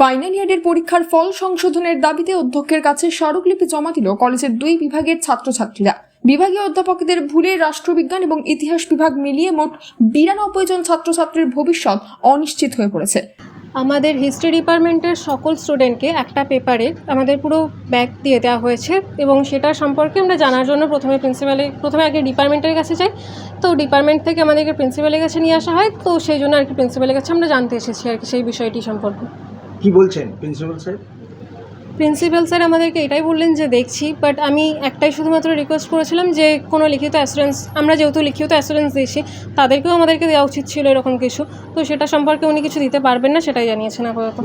Final ইয়ারের পরীক্ষার ফল সংশোধনের দাবিতে অধ্যক্ষের কাছে স্মারকলিপি জমা দিল কলেজের দুই বিভাগের ছাত্রছাত্রীরা। বিভাগীয় অধ্যাপকদের ভুলে রাষ্ট্রবিজ্ঞান এবং ইতিহাস বিভাগ মিলিয়ে মোট বিরানব্বই জন ছাত্রছাত্রীর ভবিষ্যৎ অনিশ্চিত হয়ে পড়েছে। আমাদের হিস্ট্রি ডিপার্টমেন্টের সকল স্টুডেন্টকে একটা পেপারে আমাদের পুরো ব্যাগ দিয়ে দেওয়া হয়েছে এবং সেটা সম্পর্কে আমরা জানার জন্য প্রথমে প্রিন্সিপালের প্রথমে আগে ডিপার্টমেন্টের কাছে যাই। তো ডিপার্টমেন্ট থেকে আমাদেরকে প্রিন্সিপালের কাছে নিয়ে আসা হয়। তো সেই জন্য আর কি প্রিন্সিপালের কাছে আমরা জানতে এসেছি আর কি সেই বিষয়টি সম্পর্কে। কি বলছেন প্রিন্সিপাল স্যার? প্রিন্সিপাল স্যার আমাদেরকে এটাই বললেন যে দেখছি বাট আমি একটাই শুধুমাত্র রিকোয়েস্ট করেছিলাম যে কোনো লিখিত অ্যাসুরেন্স আমরা যেহেতু লিখিত অ্যাসুরেন্স দিয়েছি তাদেরকেও আমাদেরকে দেওয়া উচিত ছিল এরকম কিছু। তো সেটা সম্পর্কে উনি কিছু দিতে পারবেন না সেটাই জানিয়েছেন আপাতত।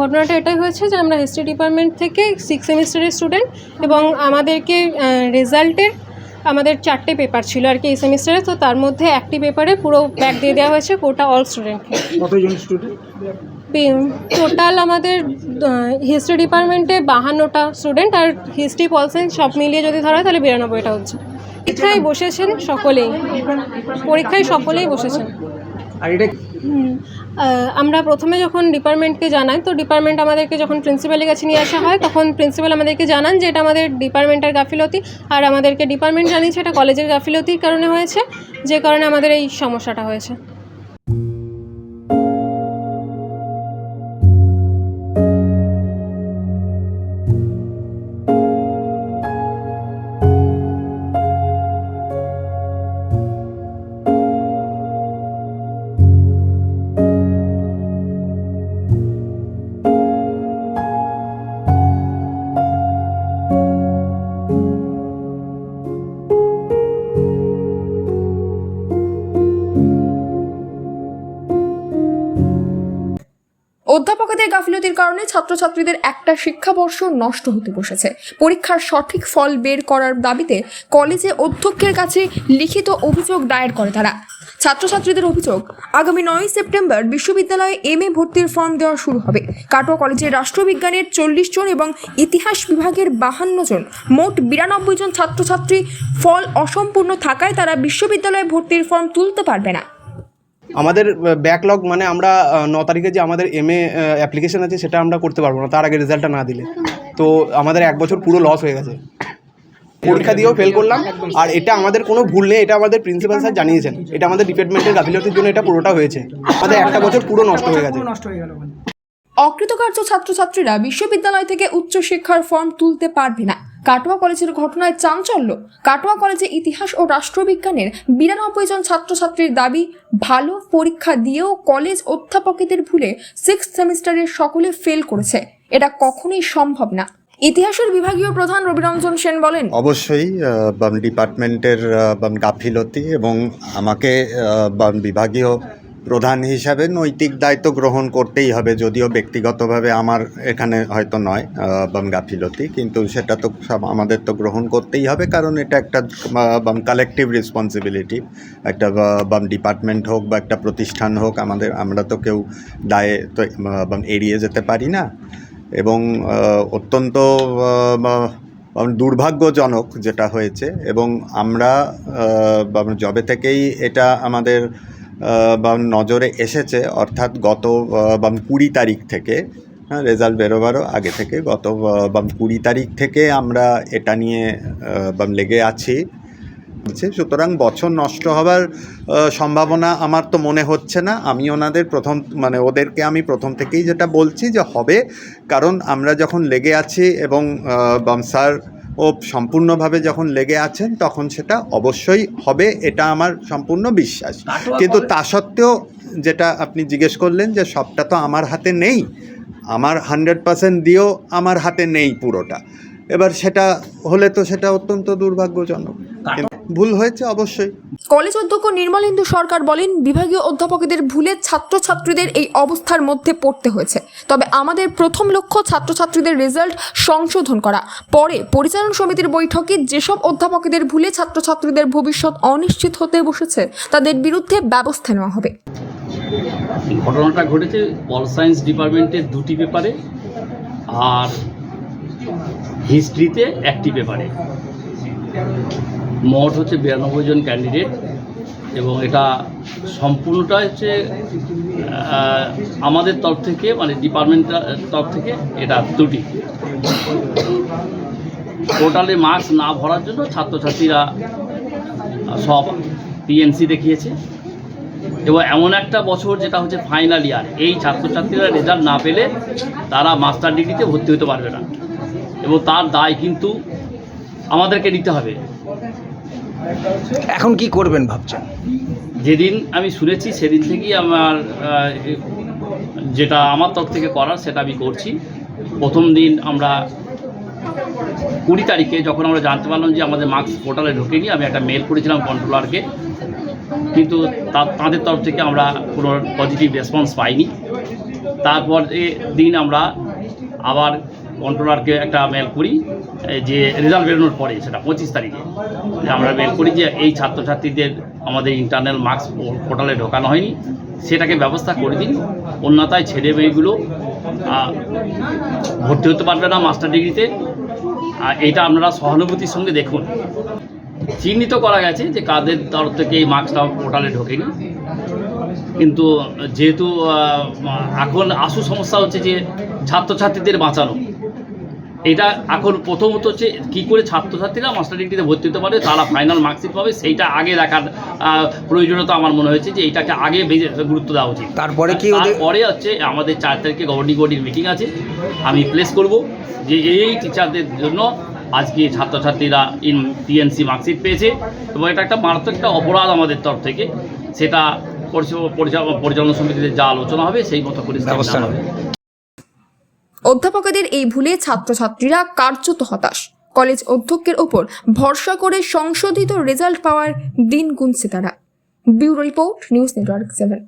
ঘটনাটা এটাই হয়েছে যে আমরা হিস্ট্রি ডিপার্টমেন্ট থেকে সিক্স সেমিস্টারের স্টুডেন্ট এবং আমাদেরকে রেজাল্টের আমাদের চারটে পেপার ছিল আর কি এই সেমিস্টারে তো তার মধ্যে একটি পেপারে পুরো ব্যাগ দিয়ে দেওয়া হয়েছে কোটা অল স্টুডেন্টকে কতজন স্টুডেন্ট টোটাল আমাদের হিস্ট্রি ডিপার্টমেন্টে বাহান্নটা স্টুডেন্ট আর হিস্ট্রি পল সব মিলিয়ে যদি ধরা হয় তাহলে বিরানব্বইটা হচ্ছে। পরীক্ষায় বসেছেন সকলেই। পরীক্ষায় সকলেই বসেছেন। আর এটা আমরা প্রথমে যখন ডিপার্টমেন্টকে জানাই, তো ডিপার্টমেন্ট আমাদেরকে যখন প্রিন্সিপালের কাছে নিয়ে আসা হয়, তখন প্রিন্সিপাল আমাদেরকে জানান যে এটা আমাদের ডিপার্টমেন্টের গাফিলতি, আর আমাদেরকে ডিপার্টমেন্ট জানিয়েছে এটা কলেজের গাফিলতির কারণে হয়েছে, যে কারণে আমাদের এই সমস্যাটা হয়েছে। অধ্যাপকদের গাফিলতির কারণে ছাত্রছাত্রীদের একটা শিক্ষাবর্ষ নষ্ট হতে বসেছে। পরীক্ষার সঠিক ফল বের করার দাবিতে কলেজে অধ্যক্ষের কাছে লিখিত অভিযোগ দায়ের করে তারা। ছাত্রছাত্রীদের অভিযোগ, আগামী নয় সেপ্টেম্বর বিশ্ববিদ্যালয়ে এম এ ভর্তির ফর্ম দেওয়া শুরু হবে। কাটোয়া কলেজের রাষ্ট্রবিজ্ঞানের চল্লিশ জন এবং ইতিহাস বিভাগের বাহান্ন জন, মোট বিরানব্বই জন ছাত্রছাত্রী ফল অসম্পূর্ণ থাকায় তারা বিশ্ববিদ্যালয়ে ভর্তির ফর্ম তুলতে পারবে না। আমাদের ব্যাকলগ মানে আমরা ন তারিখে যে আমাদের এম এ অ্যাপ্লিকেশন আছে, সেটা আমরা করতে পারব না, তার আগে রেজাল্টটা না দিলে। তো আমাদের এক বছর পুরো লস হয়ে গেছে। পরীক্ষা দিয়েও ফেল করলাম, আর এটা আমাদের কোনো ভুল নেই, এটা আমাদের প্রিন্সিপাল স্যার জানিয়েছেন। এটা আমাদের ডিপার্টমেন্টের গাফিলতির জন্য এটা পুরোটা হয়েছে। আমাদের একটা বছর পুরো নষ্ট হয়ে গেছে। অকৃতকার্য ছাত্রছাত্রীরা বিশ্ববিদ্যালয় থেকে উচ্চশিক্ষার ফর্ম তুলতে পারবে না। কাটোয়া কলেজের ঘটনায় চাঞ্চল্য। কাটোয়া কলেজে ইতিহাস ও রাষ্ট্রবিজ্ঞানের বিরানব্বই জন ছাত্রছাত্রীর দাবি, ভালো পরীক্ষা দিয়েও কলেজ অধ্যাপকদের ভুলে সিক্স সেমিস্টারের সকলে ফেল করেছে। এটা কখনোই সম্ভব না। ইতিহাসের বিভাগীয় প্রধান রবিরঞ্জন সেন বলেন, অবশ্যই ডিপার্টমেন্টের গাফিলতি এবং আমাকে বিভাগীয় প্রধান হিসাবে নৈতিক দায়িত্ব গ্রহণ করতেই হবে, যদিও ব্যক্তিগতভাবে আমার এখানে হয়তো নয় বাম গাফিলতি, কিন্তু সেটা তো সব আমাদের তো গ্রহণ করতেই হবে, কারণ এটা একটা বাম কালেকটিভ রেসপন্সিবিলিটি একটা বাম ডিপার্টমেন্ট হোক বা একটা প্রতিষ্ঠান হোক, আমাদের, আমরা তো কেউ দায়ে, তো বাম এড়িয়ে যেতে পারি না। এবং অত্যন্ত দুর্ভাগ্যজনক যেটা হয়েছে, এবং আমরা জবে থেকেই এটা আমাদের বা নজরে এসেছে অর্থাৎ গত বা কুড়ি তারিখ থেকে হ্যাঁ রেজাল্ট বেরোবারও আগে থেকে গত বা কুড়ি তারিখ থেকে আমরা এটা নিয়ে বা লেগে আছি। সুতরাং বছর নষ্ট হবার সম্ভাবনা আমার তো মনে হচ্ছে না। আমি ওনাদের প্রথম মানে ওদেরকে আমি প্রথম থেকেই যেটা বলছি যে হবে কারণ আমরা যখন লেগে আছি এবং আহ, বাম স্যার ও সম্পূর্ণভাবে যখন লেগে আছেন তখন সেটা অবশ্যই হবে এটা আমার সম্পূর্ণ বিশ্বাস। কিন্তু তা সত্ত্বেও যেটা আপনি জিজ্ঞেস করলেন যে সবটা তো আমার হাতে নেই আমার হান্ড্রেড পার্সেন্ট দিয়েও আমার হাতে নেই পুরোটা। এবার সেটা হলে তো সেটা অত্যন্ত দুর্ভাগ্যজনক। ভুল হয়েছে অবশ্যই। কলেজ অধ্যক্ষ নির্মলেন্দু সরকার বলেন বিভাগীয় অধ্যাপকদের ভুলে ছাত্রছাত্রীদের এই অবস্থার মধ্যে পড়তে হয়েছে। তবে আমাদের প্রথম লক্ষ্য ছাত্রছাত্রীদের রেজাল্ট সংশোধন করা। পরে পরিচালন সমিতির বৈঠকে যেসব অধ্যাপকদের ভুলে ছাত্রছাত্রীদের ভবিষ্যৎ অনিশ্চিত হতে বসেছে তাদের বিরুদ্ধে ব্যবস্থা নেওয়া হবে। ঘটনাটা ঘটেছে পল সায়েন্স ডিপার্টমেন্টের দুটি পেপারে আর হিস্ট্রিতে একটি পেপারে। মোট হচ্ছে বিরানব্বই জন ক্যান্ডিডেট এবং এটা সম্পূর্ণটা হচ্ছে আমাদের তরফ থেকে মানে ডিপার্টমেন্টের তরফ থেকে এটা ত্রুটি টোটালি মার্কস না ভরার জন্য ছাত্রছাত্রীরা সব পিএনসি দেখিয়েছে। এবং এমন একটা বছর যেটা হচ্ছে ফাইনাল ইয়ার এই ছাত্রছাত্রীরা রেজাল্ট না পেলে তারা মাস্টার ডিগ্রিতে ভর্তি হতে পারবে না। এবং তার দায় কিন্তু আমাদেরকে নিতে হবে। এখন কি করবেন ভাবছেন? যেদিন আমি শুনেছি সেদিন থেকেই আমার যেটা আমার তরফ থেকে করার সেটা আমি করছি। প্রথম দিন আমরা কুড়ি তারিখে যখন আমরা জানতে পারলাম যে আমাদের মার্কস পোর্টালে ঢোকেনি, আমি একটা মেল করেছিলাম কন্ট্রোলারকে। কিন্তু তা- তাদের তরফ থেকে আমরা কোনো পজিটিভ রেসপন্স পাইনি। তারপর দিন আমরা আবার কন্ট্রোলারকে একটা মেল করি যে রেজাল্ট বেরোনোর পরে, সেটা পঁচিশ তারিখে। আমরা মেল করি যে এই ছাত্রছাত্রীদের আমাদের ইন্টারনাল মার্কস পোর্টালে ঢোকানো হয়নি, সেটাকে ব্যবস্থা করে দিন। অন্যথায় ছেলে মেয়েগুলো ভর্তি হতে পারবে না মাস্টার ডিগ্রিতে আর এটা আপনারা সহানুভূতির সঙ্গে দেখুন। চিহ্নিত করা গেছে যে কাদের তরফ থেকে এই মার্কসটা পোর্টালে ঢোকেনি। কিন্তু যেহেতু এখন আসু সমস্যা হচ্ছে যে ছাত্রছাত্রীদের বাঁচানো। এটা এখন প্রথমত হচ্ছে কী করে ছাত্রছাত্রীরা মাস্টার ডিগ্রিতে ভর্তি হতে পারে তারা ফাইনাল মার্কশিট পাবে সেইটা আগে দেখার প্রয়োজনীয়তা আমার মনে হয়েছে যে এইটাকে আগে বেশি গুরুত্ব দেওয়া উচিত। তারপরে কি তারপরে হচ্ছে আমাদের চার তারিখে গভর্নিং বডির মিটিং আছে আমি প্লেস করব যে এই টিচারদের জন্য আজকে ছাত্রছাত্রীরা ইন টিএনসি মার্কশিট পেয়েছে এবং এটা একটা মারাত্মক একটা অপরাধ আমাদের তরফ থেকে। সেটা পরিচালনা সমিতিতে যা আলোচনা হবে সেই মতো করে ব্যবস্থা নেবে। অধ্যাপকদের এই ভুলে ছাত্রছাত্রীরা কার্যত হতাশ। কলেজ অধ্যক্ষের ওপর ভরসা করে সংশোধিত রেজাল্ট পাওয়ার দিন গুনছে তারা। Bureau report, news network seven.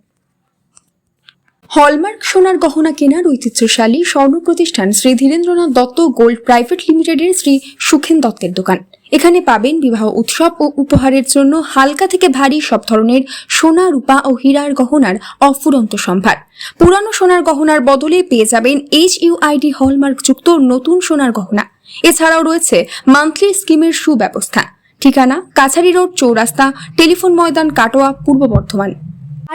Hallmark সোনার গহনা কেনার ঐতিহ্যশালী স্বর্ণ প্রতিষ্ঠান শ্রী ধীরেন্দ্রনাথ দত্ত গোল্ড প্রাইভেট লিমিটেডের শ্রী সুখেন দত্তের দোকান। এখানে পাবেন বিবাহ উৎসব ও উপহারের জন্য হালকা থেকে ভারী সব ধরনের সোনা, রূপা ও হীরার গহনার অফুরন্ত সম্ভার। পুরানো সোনার গহনার বদলে পেয়ে যাবেন এইচ ইউআইডি হলমার্ক যুক্ত নতুন সোনার গহনা। এছাড়াও রয়েছে মান্থলি স্কিমের সুব্যবস্থা। ঠিকানা কাছারি রোড চৌরাস্তা, টেলিফোন ময়দান কাটোয়া, পূর্ব বর্ধমান।